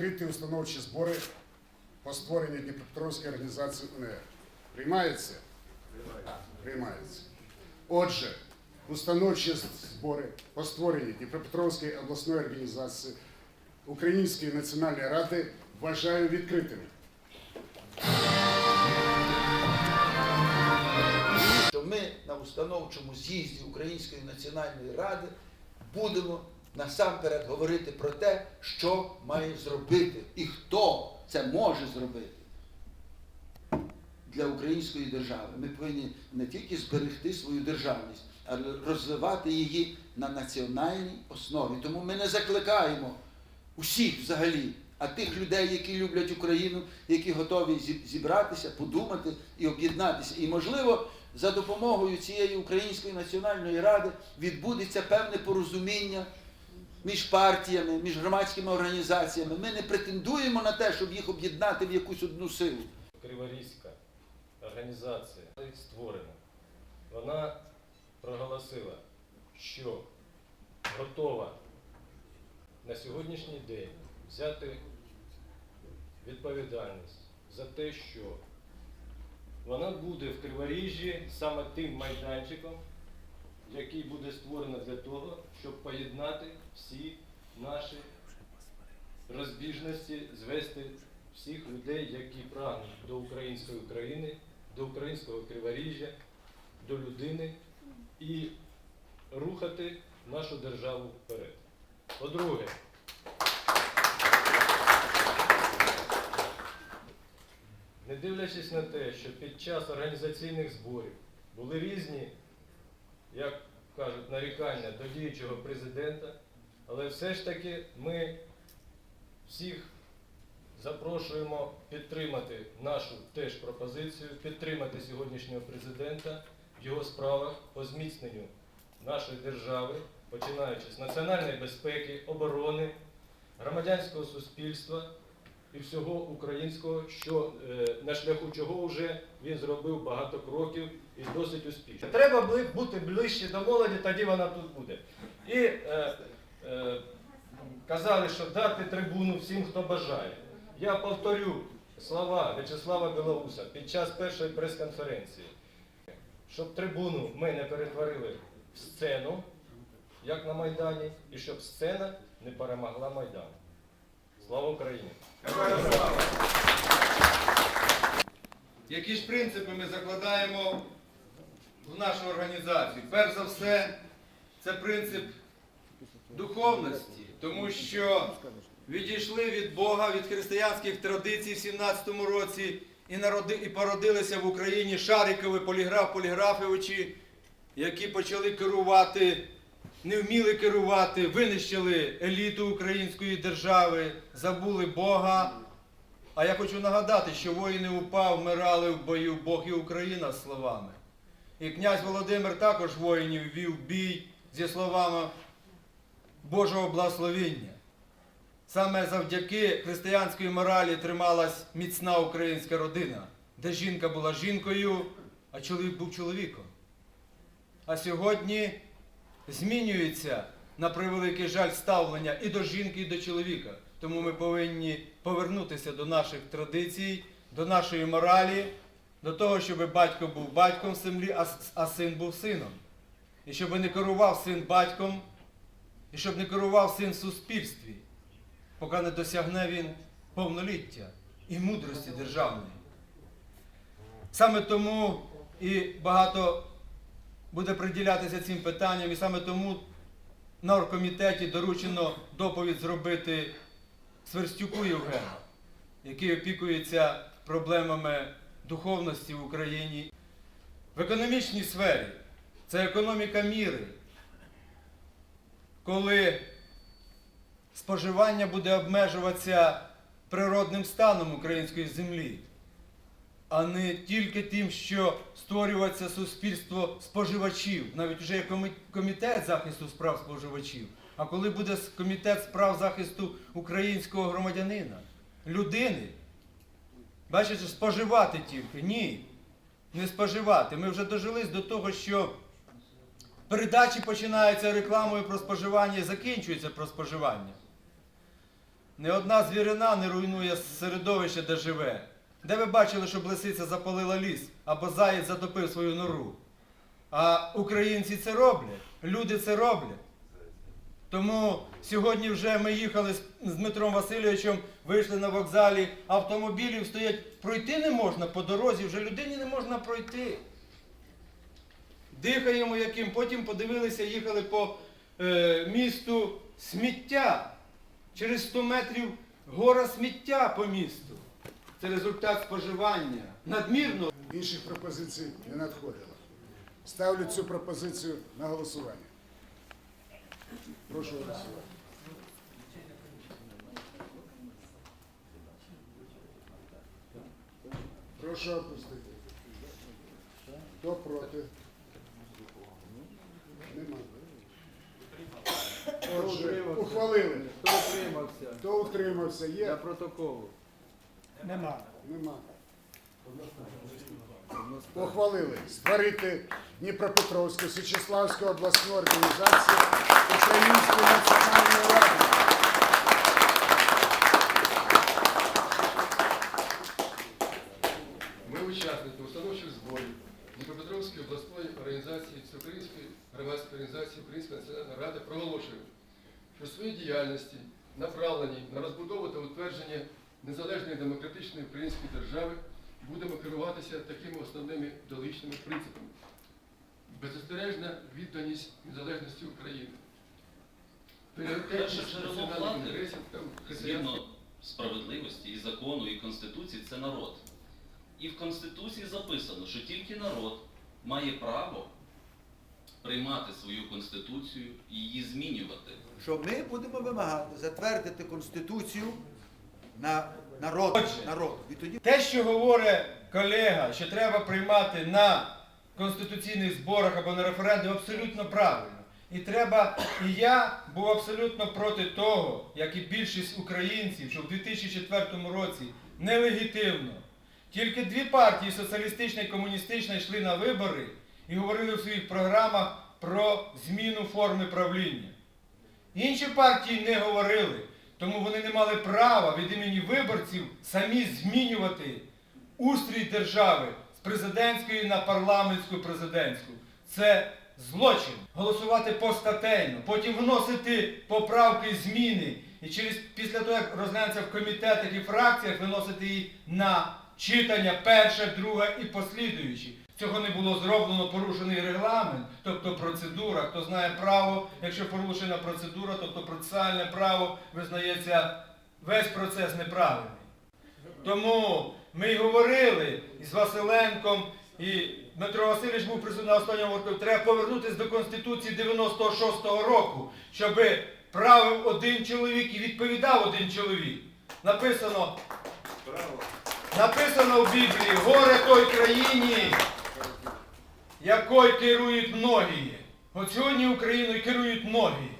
відкриті установчі збори по створенню Дніпропетровської організації УНР. Приймається? Приймається. Отже, установчі збори по створенню Дніпропетровської обласної організації Української національної ради вважаю відкритими. ми на установчому з'їзді Української національної ради будемо насамперед говорити про те, що має зробити і хто це може зробити для української держави. Ми повинні не тільки зберегти свою державність, але розвивати її на національній основі. Тому ми не закликаємо усіх взагалі, а тих людей, які люблять Україну, які готові зібратися, подумати і об'єднатися. І, можливо, за допомогою цієї Української національної ради відбудеться певне порозуміння між партіями, між громадськими організаціями. Ми не претендуємо на те, щоб їх об'єднати в якусь одну силу. Криворізька організація створена. Вона проголосила, що готова на сьогоднішній день взяти відповідальність за те, що вона буде в Криворіжжі саме тим майданчиком, який буде створено для того, щоб поєднати всі наші розбіжності, звести всіх людей, які прагнуть до української України, до українського криворіжжя, до людини і рухати нашу державу вперед. По-друге, не дивлячись на те, що під час організаційних зборів були різні, як кажуть, нарікання до діючого президента, але все ж таки ми всіх запрошуємо підтримати нашу теж пропозицію, підтримати сьогоднішнього президента в його справах по зміцненню нашої держави, починаючи з національної безпеки, оборони, громадянського суспільства і всього українського, що е, на шляху чого вже він зробив багато кроків і досить успішно. Треба бути ближче до молоді, тоді вона тут буде. І е, е, казали, що дати трибуну всім, хто бажає. Я повторю слова В'ячеслава Білоуса під час першої прес-конференції, щоб трибуну ми не перетворили в сцену, як на Майдані, і щоб сцена не перемогла Майдан. Слава Україні! Які ж принципи ми закладаємо в нашу організацію? Перш за все, це принцип духовності, тому що відійшли від Бога, від християнських традицій в 17-му році і, народи, і породилися в Україні Шарикові, поліграф, поліграфовичі, які почали керувати, не вміли керувати, винищили еліту української держави, забули Бога. А я хочу нагадати, що воїни УПА вмирали в бою Бог і Україна словами. І князь Володимир також воїнів вів бій зі словами Божого благословіння. Саме завдяки християнській моралі трималась міцна українська родина, де жінка була жінкою, а чоловік був чоловіком. А сьогодні змінюється на превеликий жаль ставлення і до жінки, і до чоловіка. Тому ми повинні повернутися до наших традицій, до нашої моралі, до того, щоб батько був батьком в землі, а, син був сином. І щоб не керував син батьком, і щоб не керував син в суспільстві, поки не досягне він повноліття і мудрості державної. Саме тому і багато буде приділятися цим питанням, і саме тому на оргкомітеті доручено доповідь зробити Сверстюку Євгену, який опікується проблемами духовності в Україні. В економічній сфері це економіка міри, коли споживання буде обмежуватися природним станом української землі, а не тільки тим, що створюється суспільство споживачів, навіть вже є комітет захисту справ споживачів. А коли буде комітет справ захисту українського громадянина, людини, бачите, споживати тільки. Ні, не споживати. Ми вже дожились до того, що передачі починаються рекламою про споживання і закінчуються про споживання. не одна звірина не руйнує середовище, де живе. Де ви бачили, щоб лисиця запалила ліс або заєць затопив свою нору? А українці це роблять, люди це роблять. Тому сьогодні вже ми їхали з Дмитром Васильовичем, вийшли на вокзалі, автомобілів стоять, пройти не можна по дорозі, вже людині не можна пройти. Дихаємо яким, потім подивилися, їхали по е, місту сміття. Через 100 метрів гора сміття по місту. Це результат споживання. Надмірно. Інших пропозицій не надходило. Ставлю цю пропозицію на голосування. Прошу голосувати. Прошу опустити. Хто проти? Нема. Отже, ухвалили. Хто утримався? Хто утримався? Для протоколу. Нема. Ухвалили створити Дніпропетровську Січеславську обласну організацію Української національної ради. Ми учасники установчих зборів Дніпропетровської обласної організації Всеукраїнської громадської організації Української національної ради проголошуємо, що в своїй діяльності направлені на розбудову та утвердження незалежної демократичної української держави будемо керуватися такими основними ідеологічними принципами. Беззастережна відданість незалежності України. Перше джерело влади, інтересів та християнських Згідно справедливості і закону, і Конституції це народ. І в Конституції записано, що тільки народ має право приймати свою конституцію і її змінювати. Що ми будемо вимагати затвердити Конституцію на народ. Отже. народ. І тоді Те, що говорить колега, що треба приймати на конституційних зборах або на референдумі, абсолютно правильно. І треба, і я був абсолютно проти того, як і більшість українців, що в 2004 році нелегітимно. Тільки дві партії, соціалістична і комуністична, йшли на вибори і говорили в своїх програмах про зміну форми правління. Інші партії не говорили, тому вони не мали права від імені виборців самі змінювати устрій держави з президентської на парламентську президентську. Це злочин. Голосувати постатейно, потім вносити поправки, зміни. І через після того, як розглянеться в комітетах і фракціях, виносити її на читання перше, друге і послідуючі. Цього не було зроблено порушений регламент, тобто процедура. Хто знає право, якщо порушена процедура, тобто процесуальне право визнається весь процес неправильний. Тому ми й говорили із Василенком, і Дмитро Васильович був присутній на останньому року. Треба повернутися до Конституції 96-го року, щоб правив один чоловік і відповідав один чоловік. Написано, написано в Біблії, горе той країні, якою керують многі. От сьогодні Україною керують многі.